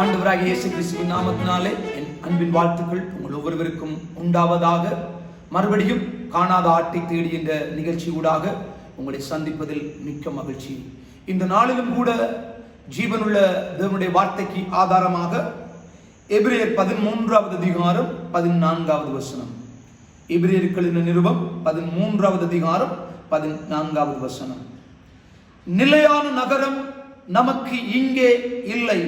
ஆண்டவராக இயேசு கிறிஸ்துவின் நாமத்தினாலே என் அன்பின் வாழ்த்துக்கள் உங்கள் ஒவ்வொருவருக்கும் உண்டாவதாக. மறுபடியும் காணாத ஆட்டை தேடி என்ற நிகழ்ச்சி ஊடாக உங்களை சந்திப்பதில் மிக்க மகிழ்ச்சி. இந்த நாளிலும் கூட ஜீவனுள்ள தேவனுடைய வார்த்தைக்கு ஆதாரமாக எபிரேயர் பதிமூன்றாவது அதிகாரம் பதினான்காவது வசனம். எபிரேயர்களின் நிருபம் பதிமூன்றாவது அதிகாரம் பதினான்காவது வசனம். நிலையான நகரம் நமக்கு இங்கே இல்லை.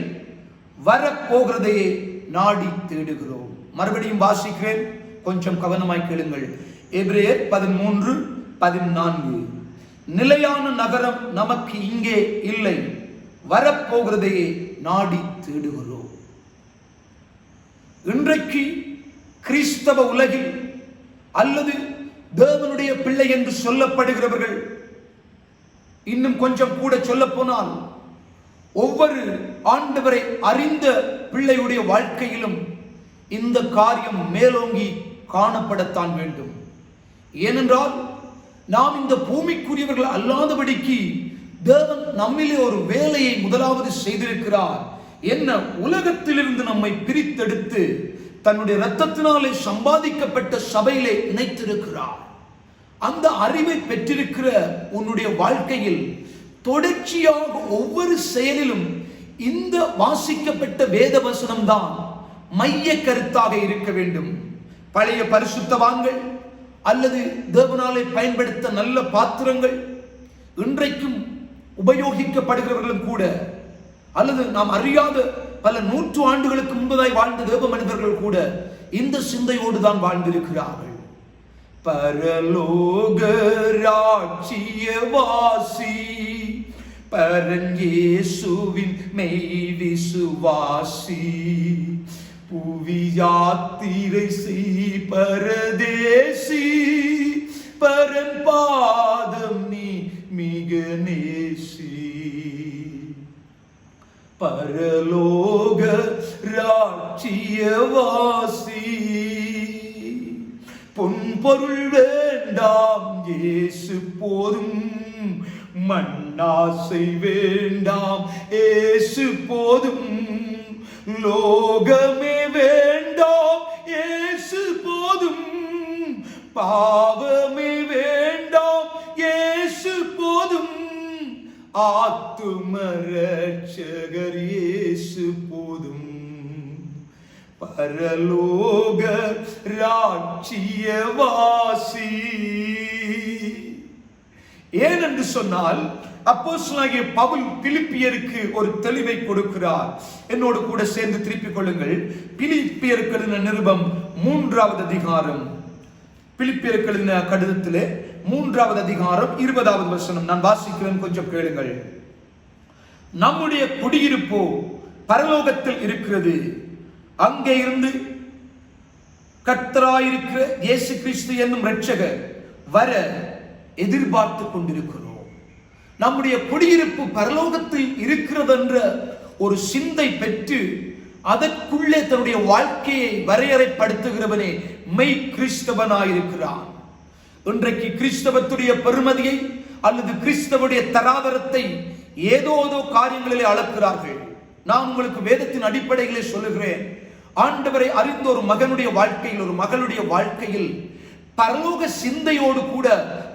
வரப்போகிறதையே நாடி தேடுகிறோம். மறுபடியும் வாசிக்கிறேன். கொஞ்சம் கவனமாய் கேளுங்கள். எபிரேயர் பதிமூன்று பதினான்கு. நிலையான நகரம் நமக்கு இங்கே இல்லை. வரப்போகிறதையே நாடி தேடுகிறோம். இன்றைக்கு கிறிஸ்தவ உலகில் அல்லது தேவனுடைய பிள்ளை என்று சொல்லப்படுகிறவர்கள் இன்னும் கொஞ்சம் கூட சொல்ல போனால் ஒவ்வொரு ஆண்டவரை அறிந்த பிள்ளையுடைய வாழ்க்கையிலும் இந்த காரியம் மேலோங்கி காணப்படத்தான் வேண்டும். ஏனென்றால் நாம் இந்த பூமிக்குரியவர்கள் அல்லாதபடிக்கு தேவன் நம்மிலே ஒரு வேலையை முதலாவது செய்திருக்கிறார் என்ன உலகத்திலிருந்து நம்மை பிரித்தெடுத்து தன்னுடைய இரத்தத்தினாலே சம்பாதிக்கப்பட்ட சபையிலே இணைத்திருக்கிறார். அந்த அறிவை பெற்றிருக்கிற உன்னுடைய வாழ்க்கையில் தொடர்ச்சியாக ஒவ்வொரு செயலிலும் இந்த வாசிக்கப்பட்ட வேத வசனம் தான் மைய கருத்தாக இருக்க வேண்டும். பழைய பரிசுத்தவான்கள் அல்லது தேவனாலே பயன்படுத்த நல்ல பாத்திரங்கள் இன்றைக்கும் உபயோகிக்கப்படுகிறவர்களும் கூட அல்லது நாம் அறியாத பல நூற்று ஆண்டுகளுக்கு முன்பதாய் வாழ்ந்த தேவ மனிதர்கள் கூட இந்த சிந்தையோடு தான் வாழ்ந்திருக்கிறார்கள். பரலோக ராட்சியவாசி பரஞ்சேசுவின் மெய் விசுவாசி புவி யாத்திரை செய் பரதேசி. பரன் பாதம் நீ மிக நேசி. பரலோக ராட்சியவாசி. பொன் பொருள் வேண்டாம் இயேசு போதும். மண் மண்ணாசை வேண்டாம். ஏசு போதும். லோகமே வேண்டாம். ஏசு போதும். பாவமே வேண்டாம். ஏசு போதும். ஆத்துமரட்சகர் ஏசு போதும். பரலோக ராட்சியவாசி. ஏனென்று சொன்னால் அப்போஸ்லாகிய பவுல் பிலிப்பியருக்கு ஒரு தெளிவை கொடுக்கிறார். என்னோடு கூட சேர்ந்து திருப்பிக் கொள்ளுங்கள். பிலிப்பியருக்கு எழுதின நிருபம் மூன்றாவது அதிகாரம். பிலிப்பியருக்கு எழுதின கடிதத்திலே மூன்றாவது அதிகாரம் இருபதாவது வசனம். நான் வாசிக்கிறேன் கொஞ்சம் கேளுங்கள். நம்முடைய குடியிருப்போ பரலோகத்தில் இருக்கிறது. அங்கே இருந்து கர்த்தராயிருக்கிற இயேசு கிறிஸ்து என்னும் ரட்சகர் வர எதிர்பார்த்து கொண்டிருக்கிறோம். நம்முடைய குடியிருப்பு பரலோகத்தில் இருக்கிறது என்ற ஒரு சிந்தை பெற்று அதற்குள்ளே தன்னுடைய வாழ்க்கையை வரையறைப்படுத்துகிறவனே மெய் கிறிஸ்தவனாயிருக்கிறான். இன்றைக்கு கிறிஸ்தவத்துடைய பெருமதியை அல்லது கிறிஸ்தவனுடைய தராதரத்தை ஏதோ ஏதோ காரியங்களிலே அளக்கிறார்கள். நான் உங்களுக்கு வேதத்தின் அடிப்படைகளை சொல்லுகிறேன். ஆண்டவரை அறிந்த ஒரு மகனுடைய வாழ்க்கையில் ஒரு மகளுடைய வாழ்க்கையில் பரலோக சிந்தையோடு கூட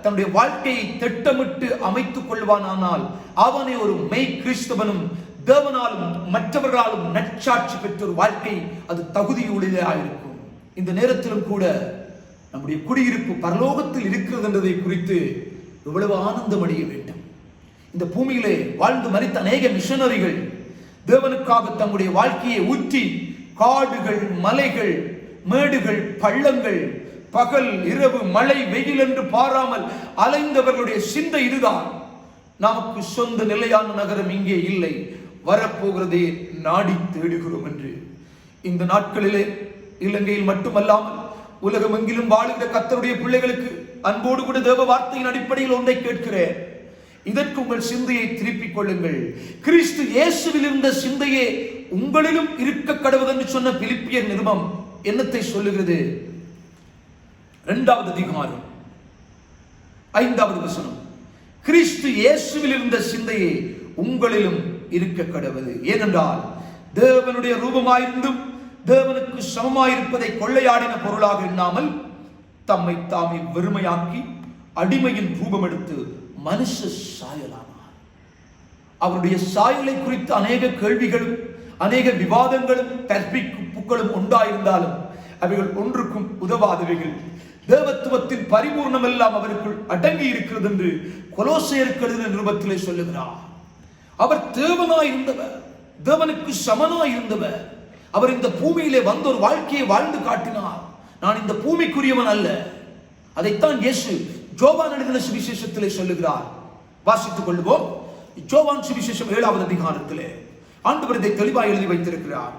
தன்னுடைய வாழ்க்கையை திட்டமிட்டு அமைத்துக் கொள்வானானால் அவனை ஒரு மெய் கிறிஸ்தவனும் தேவனாலும் மற்றவர்களாலும் நற்சாட்சி பெற்ற ஒரு வாழ்க்கை அது தகுதியுடையதாக இருக்கும். இந்த நேரத்திலும் கூட நம்முடைய குடியிருப்பு பரலோகத்தில் இருக்கிறது என்பதை குறித்து எவ்வளவு ஆனந்தம் அடைய வேண்டும். இந்த பூமியிலே வாழ்ந்து மறித்த அநேக மிஷனரிகள் தேவனுக்காக தங்களுடைய வாழ்க்கையை ஊற்றி காடுகள் மலைகள் மேடுகள் பள்ளங்கள் பகல் இரவு மழை வெயில் என்று பாராமல் அலைந்தவர்களுடைய சிந்தை இதுதான். நமக்கு சொந்த நிலையான நகரம் இங்கே இல்லை. வரப்போகிறதே நாடி தேடுகிறோம் என்று. இந்த நாட்களிலே இலங்கையில் மட்டுமல்லாமல் உலகம் எங்கிலும் வாழ்கிற கத்தருடைய பிள்ளைகளுக்கு அன்போடு கூட தேவ வார்த்தையின் அடிப்படையில் ஒன்றை கேட்கிறேன். இதற்கு உங்கள் சிந்தையை திருப்பிக் கொள்ளுங்கள். கிறிஸ்து இயேசுவில் இருந்த சிந்தையே உங்களிலும் இருக்க கடவுள் என்று சொன்ன பிலிப்பியர் நிருபம் என்னத்தை சொல்லுகிறது? இரண்டாவது அதிகாரம். ஐந்தாவது வசனம். கிறிஸ்து இயேசுவில் இருந்த சிந்தையே உங்களிலும் இருக்க கடவுது ஏனென்றால் தேவனுடைய ரூபமாயிருந்தும் தேவனுக்கு சமமாயிருப்பதை கொள்ளையாடின பொருளாக எண்ணாமல் தம்மை தாமே வெறுமையாக்கி அடிமையின் ரூபம் எடுத்து மனுஷ சாயலானார். அவருடைய சாயலை குறித்து அநேக கேள்விகளும் அநேக விவாதங்களும் கற்பிப்புகளும் உண்டாயிருந்தாலும் அவைகள் ஒன்றுக்கும் உதவாதவைகள். தேவத்துவத்தின் பரிபூர்ணம் எல்லாம் அவருக்குள் அடங்கி இருக்கிறது என்று கொலோசையருக்கு எழுதின நிருபத்திலே சொல்லுகிறார். அவர் தேவனாய் இருந்தவர் தேவனுக்கு சமனாய் இருந்தவர். அவர் இந்த பூமியிலே வந்த ஒரு வாழ்க்கையை வாழ்ந்து காட்டினார். நான் இந்த பூமிக்குரியவன் அல்ல. அதைத்தான் இயேசு ஜோவான் எழுதின சுவிசேஷத்திலே சொல்லுகிறார். வாசித்துக் கொள்வோம். ஜோவான் சுவிசேஷம் ஏழாவது அதிகாரத்திலே. ஆண்டவர் இதை தெளிவாக எழுதி வைத்திருக்கிறார்.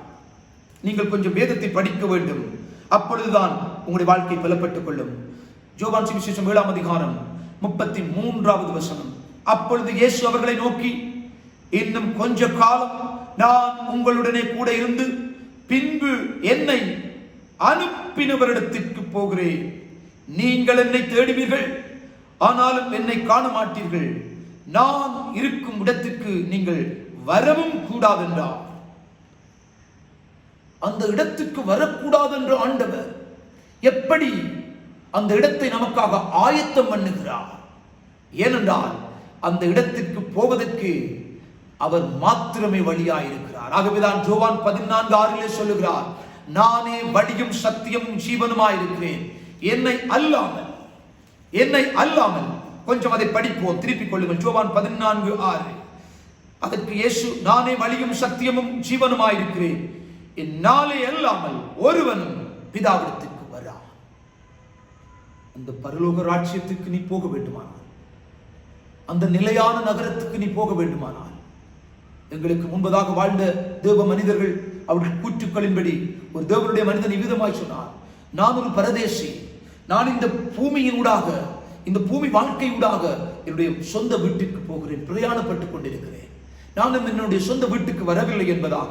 நீங்கள் கொஞ்சம் வேதத்தை படிக்க வேண்டும். அப்பொழுதுதான் உங்களுடைய வாழ்க்கை பலப்பட்டுக் கொள்ளும். ஜோபான் சுவிசேஷம் ஏழாம் அதிகாரம் முப்பத்தி மூன்றாவது வசனம். அப்பொழுது இயேசு அவர்களை நோக்கி இன்னும் கொஞ்ச காலம் நான் உங்களுடனே கூட இருந்து பின்பு என்னை அனுப்பினவரிடத்திற்கு போகிறேன். நீங்கள் என்னை தேடுவீர்கள் ஆனாலும் என்னை காண மாட்டீர்கள் நான் இருக்கும் இடத்திற்கு நீங்கள் வரவும் கூடாதென்றார். அந்த இடத்துக்கு வரக்கூடாது என்று ஆண்டவர் எப்படி அந்த இடத்தை நமக்காக ஆயத்தம் பண்ணுகிறார்? ஏனென்றால் அந்த இடத்திற்கு போவதற்கு அவர் மாத்திரமே வழியாயிருக்கிறார் ஆகவேதான் ஜோவான் பதினான்கு ஆறிலே சொல்லுகிறார் நானே வழியும் சத்தியமும் ஜீவனுமாயிருக்கிறேன் என்னை அல்லாமல் என்னை அல்லாமல். கொஞ்சம் அதை படிப்போம் திருப்பிக் கொள்ளுங்கள். ஜோவான் பதினான்கு ஆறு அதற்கு இயேசு நானே வழியும் சத்தியமும் ஜீவனுமாயிருக்கிறேன் என்னாலே அல்லாமல் ஒருவனும் பிதாவிடத்துக்கு அந்த பரலோக ராட்சியத்துக்கு நீ போக வேண்டுமானால். அந்த நிலையான நகரத்துக்கு நீ போக வேண்டுமானால். எங்களுக்கு முன்பதாக வாழ்ந்த தேவ மனிதர்கள் அவர்கள் கூற்றுக்களின்படி ஒரு தேவனுடைய மனிதன் இவ்விதமாய் சொன்னார். நான் ஒரு பரதேசி. நான் இந்த பூமியின் ஊடாக இந்த பூமி வாழ்க்கை ஊடாக என்னுடைய சொந்த வீட்டுக்கு போகிறேன். பிரயாணப்பட்டுக் கொண்டிருக்கிறேன். நான் என்னுடைய சொந்த வீட்டுக்கு வரவில்லை என்பதாக.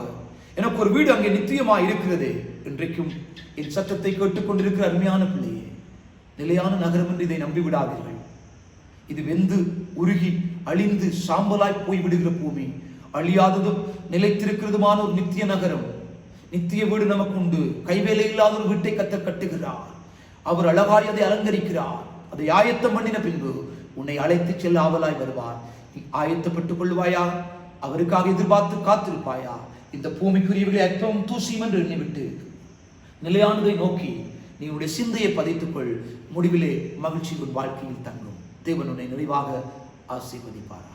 எனக்கு ஒரு வீடு அங்கே நித்தியமா இருக்கிறதே. இன்றைக்கும் என் சட்டத்தை கேட்டுக்கொண்டிருக்கிற அருமையான பிள்ளையே நிலையான நகரம் என்று இதை நம்பி விடாதீர்கள் இது வெந்து உருகி அழிந்து சாம்பலாய் போய் விடுகிற பூமி. அழியாததும் நிலைத்திருக்கிறதுமான ஒரு நித்திய நகரம். நித்திய வீடு நமக்கு உண்டு கைவேலை இல்லாத ஒரு வீட்டை கத்த கட்டுகிறார். அவர் அழகாய் அதை அலங்கரிக்கிறார். அதை ஆயத்தம் பண்ணின பின்பு உன்னை அழைத்து செல்ல ஆவலாய் வருவார். நீ ஆயத்தப்பட்டுக் கொள்வாயா அவருக்காக எதிர்பார்த்து காத்திருப்பாயா? இந்த பூமிக்குரியவர்களை அற்பம் தூசியும் என்று எண்ணிவிட்டு நிலையானதை நோக்கி நீ உடைய சிந்தையை பதித்துக்கொள். முடிவிலே மகிழ்ச்சி உன் வாழ்க்கையில் தங்கும். தேவன் உன்னை நிறைவாக ஆசீர்வதிப்பார்